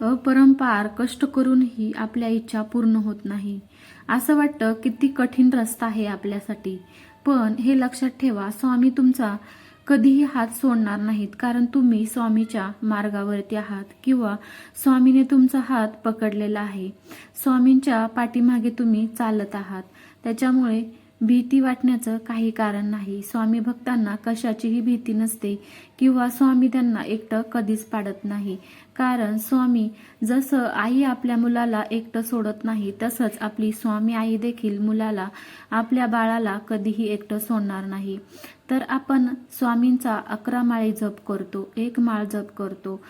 अपरंपार कष्ट करूनही आपल्या इच्छा पूर्ण होत नाही. असं वाटतं किती कठीण रस्ता आहे आपल्यासाठी. पण हे लक्षात ठेवा स्वामी तुमचा कधीही हात सोडणार नाहीत. कारण तुम्ही स्वामीच्या मार्गावरती आहात किंवा स्वामीने तुमचा हात पकडलेला आहे. स्वामींच्या पाठीमागे तुम्ही चालत आहात. त्याच्यामुळे भीती वाटण्याचं काही कारण नाही. स्वामी भक्तांना कशाचीही भीती नसते किंवा स्वामी त्यांना एकटं कधीच पाडत नाही. कारण स्वामी जसं आई आपल्या मुलाला एकटं सोडत नाही तसंच आपली स्वामी आई देखील मुलाला आपल्या बाळाला कधीही एकटं सोडणार नाही. तर आपण स्वामींचा अकरा माळी जप करतो एक माळ जप करतो.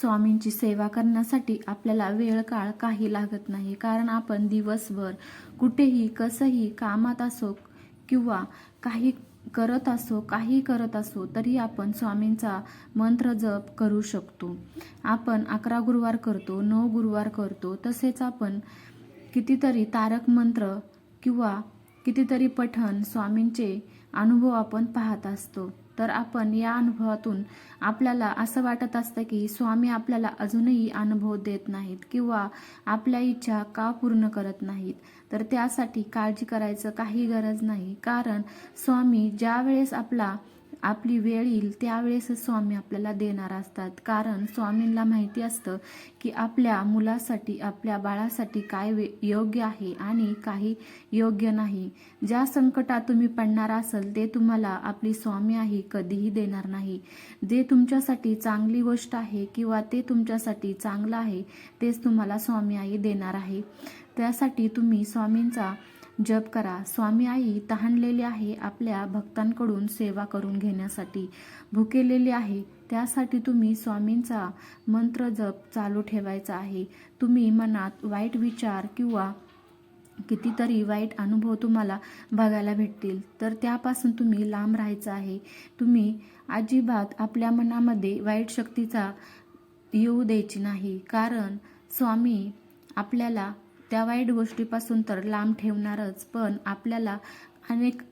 स्वामींची सेवा करण्यासाठी आपल्याला वेळ काळ काही लागत नाही. कारण आपण दिवसभर कुठेही कसंही कामात असो किंवा काही करत असो काही करत असो तरी आपण स्वामींचा मंत्र जप करू शकतो. आपण अकरा गुरुवार करतो नऊ गुरुवार करतो तसेच आपण कितीतरी तारक मंत्र किंवा कितीतरी पठण स्वामींचे अनुभव आपण पाहत असतो. तर आपण या अनुभवातून आपल्याला असं वाटत असतं की स्वामी आपल्याला अजूनही अनुभव देत नाहीत किंवा आपल्या इच्छा का पूर्ण करत नाहीत. तर त्यासाठी काळजी करायचं काही गरज नाही. कारण स्वामी ज्या वेळेस आपला आपली वेळ येईल त्यावेळेस स्वामी आपल्याला देणार असतात. कारण स्वामींना माहिती असतं की आपल्या मुलासाठी आपल्या बाळासाठी काय वे योग्य आहे आणि काही योग्य नाही. ज्या संकटात तुम्ही पडणार असाल ते तुम्हाला आपली स्वामी आहे कधीही देणार नाही. जे तुमच्यासाठी चांगली गोष्ट आहे किंवा ते तुमच्यासाठी चांगलं आहे तेच तुम्हाला स्वामी आई देणार आहे. त्यासाठी तुम्ही स्वामींचा जप करा. स्वामी आई तहानलेली आहे आपल्या भक्तांकडून सेवा करून घेण्यासाठी. भुकेलेली आहे त्यासाठी तुम्ही स्वामींचा मंत्र जप चालू ठेवायचा आहे. तुम्ही मनात वाईट विचार किंवा कितीतरी वाईट अनुभव तुम्हाला बघायला भेटतील. तर त्यापासून तुम्ही लांब राहायचं आहे. तुम्ही अजिबात आपल्या मनामध्ये वाईट शक्तीचा येऊ द्यायची नाही. कारण स्वामी आपल्याला त्या वाईट गोष्टीपासून तर लांब ठेवणारच पण आपल्याला अनेक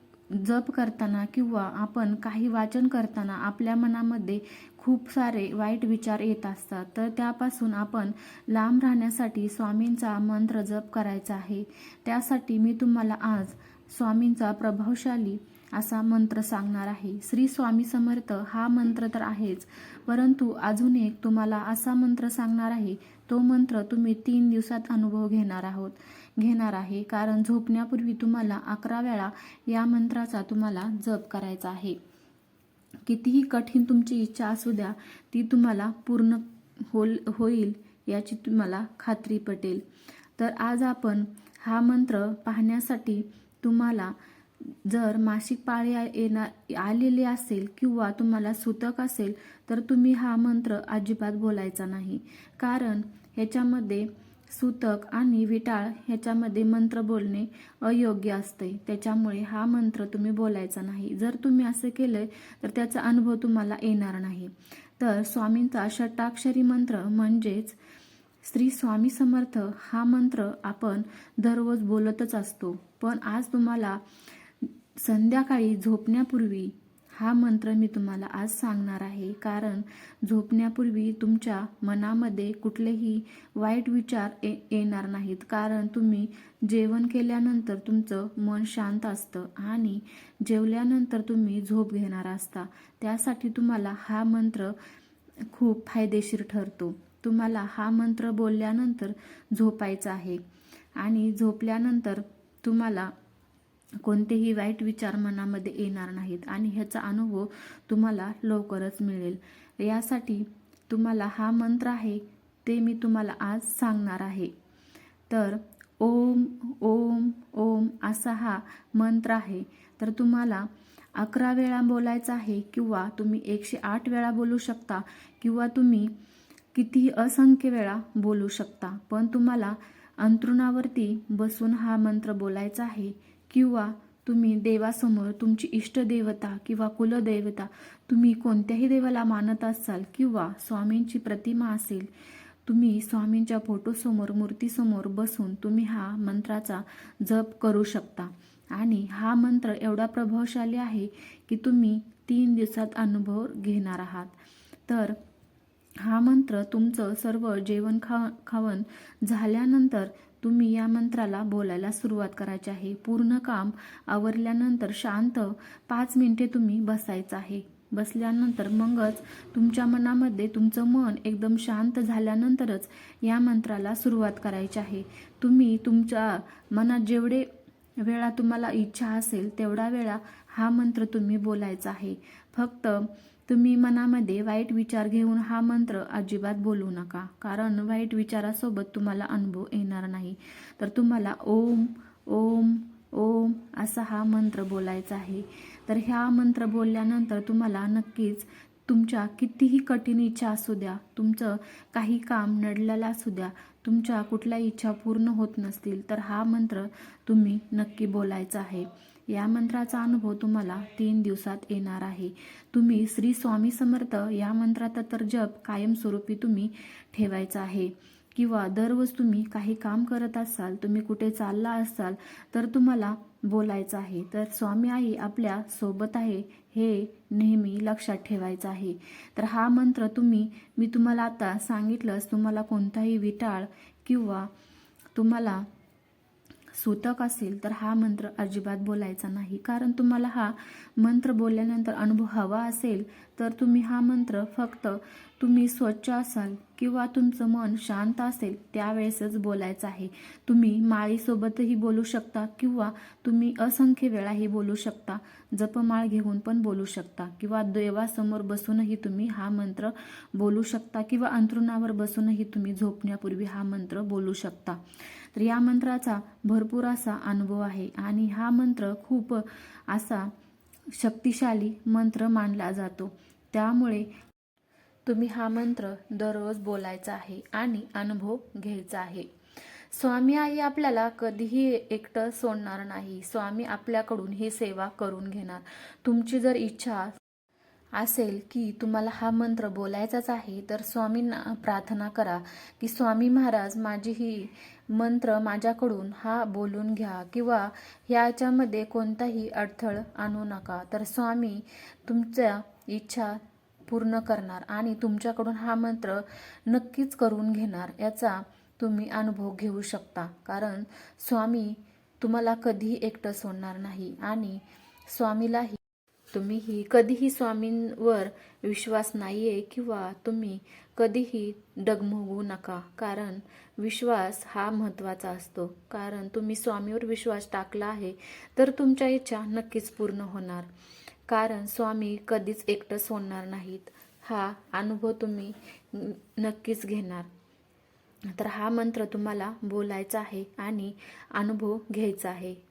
जप करताना किंवा आपण काही वाचन करताना आपल्या मनामध्ये खूप सारे वाईट विचार येत असतात. तर त्यापासून आपण लांब राहण्यासाठी स्वामींचा मंत्र जप करायचा आहे. त्यासाठी मी तुम्हाला आज स्वामींचा प्रभावशाली असा मंत्र सांगणार आहे. श्री स्वामी समर्थ हा मंत्र तर आहेच परंतु अजून एक तुम्हाला असा मंत्र सांगणार आहे. तो मंत्र तुम्ही तीन दिवसात अनुभव घेणार आहोत घेणार आहे. कारण झोपण्यापूर्वी तुम्हाला अकरा वेळा या मंत्राचा तुम्हाला जप करायचा आहे. कितीही कठीण तुमची इच्छा असू द्या ती तुम्हाला पूर्ण होल होईल याची तुम्हाला खात्री पटेल. तर आज आपण हा मंत्र पाहण्यासाठी तुम्हाला जर मासिक पाळी येणार आलेली असेल किंवा तुम्हाला सुतक असेल तर तुम्ही हा मंत्र अजिबात बोलायचा नाही. कारण ह्याच्यामध्ये सुतक आणि विटाळ ह्याच्यामध्ये मंत्र बोलणे अयोग्य असते. त्याच्यामुळे हा मंत्र तुम्ही बोलायचा नाही. जर तुम्ही असं केलं तर त्याचा अनुभव तुम्हाला येणार नाही. तर स्वामींचा षटाक्षरी मंत्र म्हणजेच श्री स्वामी समर्थ हा मंत्र आपण दररोज बोलतच असतो. पण आज तुम्हाला संध्याकाळी झोपण्यापूर्वी हा मंत्र मी तुम्हाला आज सांगणार आहे. कारण झोपण्यापूर्वी तुमच्या मनामध्ये कुठलेही वाईट विचार ए येणार नाहीत. कारण तुम्ही जेवण केल्यानंतर तुमचं मन शांत असतं आणि जेवल्यानंतर तुम्ही झोप घेणार असता. त्यासाठी तुम्हाला हा मंत्र खूप फायदेशीर ठरतो. तुम्हाला हा मंत्र बोलल्यानंतर झोपायचा आहे आणि झोपल्यानंतर तुम्हाला कोणतेही वाईट विचार मनामध्ये येणार नाहीत आणि ह्याचा अनुभव तुम्हाला लवकरच मिळेल. यासाठी तुम्हाला हा मंत्र आहे ते मी तुम्हाला आज सांगणार आहे. तर ओम ओम ओम असा हा मंत्र आहे. तर तुम्हाला अकरा वेळा बोलायचा आहे किंवा तुम्ही एकशे आठ वेळा बोलू शकता किंवा तुम्ही कितीही असंख्य वेळा बोलू शकता. पण तुम्हाला अंतरुणावरती बसून हा मंत्र बोलायचा आहे. किंवा तुम्ही देवासमोर तुमची इष्टदेवता किंवा कुलदेवता तुम्ही कोणत्याही देवाला मानत असाल किंवा स्वामींची प्रतिमा असेल तुम्ही स्वामींच्या फोटोसमोर मूर्तीसमोर बसून तुम्ही हा मंत्राचा जप करू शकता. आणि हा मंत्र एवढा प्रभावशाली आहे की तुम्ही तीन दिवसात अनुभव घेणार आहात. तर हा मंत्र तुमचं सर्व जेवण खा खावण झाल्यानंतर तुम्ही या मंत्राला बोलायला सुरुवात करायची आहे. पूर्ण काम आवरल्यानंतर शांत पाच मिनिटे तुम्ही बसायचं आहे. बसल्यानंतर मगच तुमच्या मनामध्ये तुमचं मन एकदम शांत झाल्यानंतरच या मंत्राला सुरुवात करायची आहे. तुम्ही तुमच्या मनात जेवढे वेळा तुम्हाला इच्छा असेल तेवढा वेळा हा मंत्र तुम्ही बोलायचा आहे. फक्त तुम्ही मनामध्ये वाईट विचार घेऊन हा मंत्र अजिबात बोलू नका. कारण वाईट विचारासोबत तुम्हाला अनुभव येणार नाही. तर तुम्हाला ओम ओम ओम असा हा मंत्र बोलायचा आहे. तर ह्या मंत्र बोलल्यानंतर तुम्हाला नक्कीच तुमच्या कितीही कठीण इच्छा असू द्या तुमचं काही काम नडलेलं असू द्या तुमच्या कुठल्या इच्छा पूर्ण होत नसतील तर हा मंत्र तुम्ही नक्की बोलायचा आहे. या मंत्राचा अनुभव तुम्हाला तीन दिवसात येणार आहे. तुम्ही श्री स्वामी समर्थ या मंत्राचा तर जप कायमस्वरूपी तुम्ही ठेवायचा आहे. किंवा दररोज तुम्ही काही काम करत असाल तुम्ही कुठे चालला असाल तर तुम्हाला बोलायचं आहे. तर स्वामी आई आपल्यासोबत आहे हे नेहमी लक्षात ठेवायचं आहे. तर हा मंत्र तुम्ही मी तुम्हाला आता सांगितलंच तुम्हाला कोणताही विटाळ किंवा तुम्हाला सूतक असेल तर हा मंत्र अजिबात बोलायचा नाही. कारण तुम्हाला हा मंत्र बोलल्यानंतर अनुभव हवा असेल तर तुम्ही हा मंत्र फक्त तुम्ही स्वच्छ असाल किंवा तुमचं मन शांत असेल त्यावेळेसच बोलायचं आहे. तुम्ही माळीसोबतही बोलू शकता किंवा तुम्ही असंख्य वेळाही बोलू शकता जपमाळ घेऊन पण बोलू शकता किंवा देवासमोर बसूनही तुम्ही हा मंत्र बोलू शकता किंवा अंथरुणावर बसूनही तुम्ही झोपण्यापूर्वी हा मंत्र बोलू शकता. तर या मंत्राचा भरपूर असा अनुभव आहे आणि हा मंत्र खूप असा शक्तिशाली मंत्र मानला जातो. त्यामुळे तुम्ही हा मंत्र दररोज बोलायचा आहे आणि अनुभव घ्यायचा आहे. स्वामी आई आपल्याला कधीही एकटं सोडणार नाही. स्वामी आपल्याकडून ही सेवा करून घेणार. तुमची जर इच्छा असेल की तुम्हाला हा मंत्र बोलायचाच आहे तर स्वामींना प्रार्थना करा की स्वामी महाराज माझी ही मंत्र माझ्याकडून हा बोलून घ्या किंवा ह्याच्यामध्ये कोणताही अडथळ आणू नका. तर स्वामी तुमच्या इच्छा पूर्ण करणार आणि तुमच्याकडून हा मंत्र नक्कीच करून घेणार याचा तुम्ही अनुभव घेऊ शकता. कारण स्वामी तुम्हाला कधीही एकटं सोडणार नाही आणि स्वामीलाही तुम्हीही कधीही स्वामींवर विश्वास नाहीये किंवा तुम्ही कधीही डगमगू नका. कारण विश्वास हा महत्त्वाचा असतो. कारण तुम्ही स्वामीवर विश्वास टाकला आहे तर तुमच्या इच्छा नक्कीच पूर्ण होणार. कारण स्वामी कधीच एकटं सोडणार नाहीत. हा अनुभव तुम्ही नक्कीच घेणार. तर हा मंत्र तुम्हाला बोलायचा आहे आणि अनुभव घ्यायचा आहे.